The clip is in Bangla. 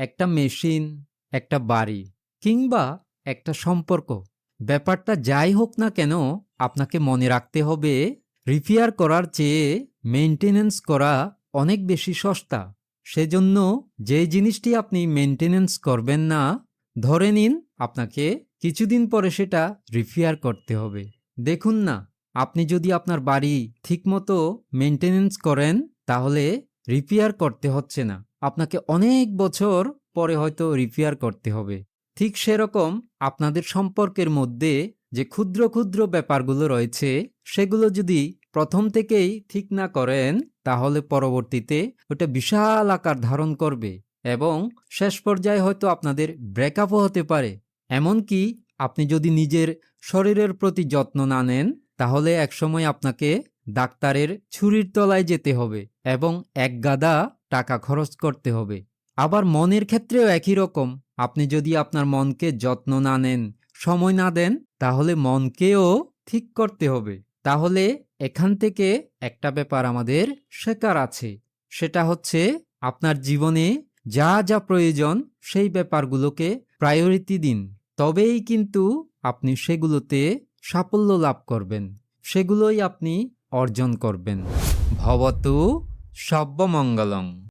একটা মেশিন, একটা বাড়ি কিংবা একটা সম্পর্ক। ব্যাপারটা যাই হোক না কেন, আপনাকে মনে রাখতে হবে, রিপেয়ার করার চেয়ে মেনটেনেন্স করা অনেক বেশি সস্তা। সেজন্য যে জিনিসটি আপনি মেনটেনেন্স করবেন না, ধরে নিন আপনাকে কিছুদিন পরে সেটা রিপেয়ার করতে হবে। দেখুন না, আপনি যদি আপনার বাড়ি ঠিকমতো মেনটেনেন্স করেন, তাহলে রিপেয়ার করতে হচ্ছে না। আপনাকে অনেক বছর পরে হয়তো রিপেয়ার করতে হবে। ঠিক সেরকম আপনাদের সম্পর্কের মধ্যে যে ক্ষুদ্র ক্ষুদ্র ব্যাপারগুলো রয়েছে, সেগুলো যদি প্রথম থেকেই ঠিক না করেন, তাহলে পরবর্তীতে ওটা বিশাল আকার ধারণ করবে এবং শেষ পর্যায়ে হয়তো আপনাদের ব্রেকআপও হতে পারে। এমনকি আপনি যদি নিজের শরীরের প্রতি যত্ন না নেন, তাহলে একসময় আপনাকে ডাক্তারের ছুরির তলায় যেতে হবে এবং এক গাদা টাকা খরচ করতে হবে। আবার মনের ক্ষেত্রেও একই রকম। আপনি যদি আপনার মনকে যত্ন না নেন, সময় না দেন, তাহলে মনকেও ঠিক করতে হবে। তাহলে এখান থেকে একটা ব্যাপার আমাদের শেখার আছে। সেটা হচ্ছে আপনার জীবনে যা যা প্রয়োজন সেই ব্যাপারগুলোকে প্রায়োরিটি দিন। তবেই কিন্তু আপনি সেগুলোতে সাফল্য লাভ করবেন। সেগুলোই আপনি অর্জন করবেন। ভবতু সব্যমঙ্গলং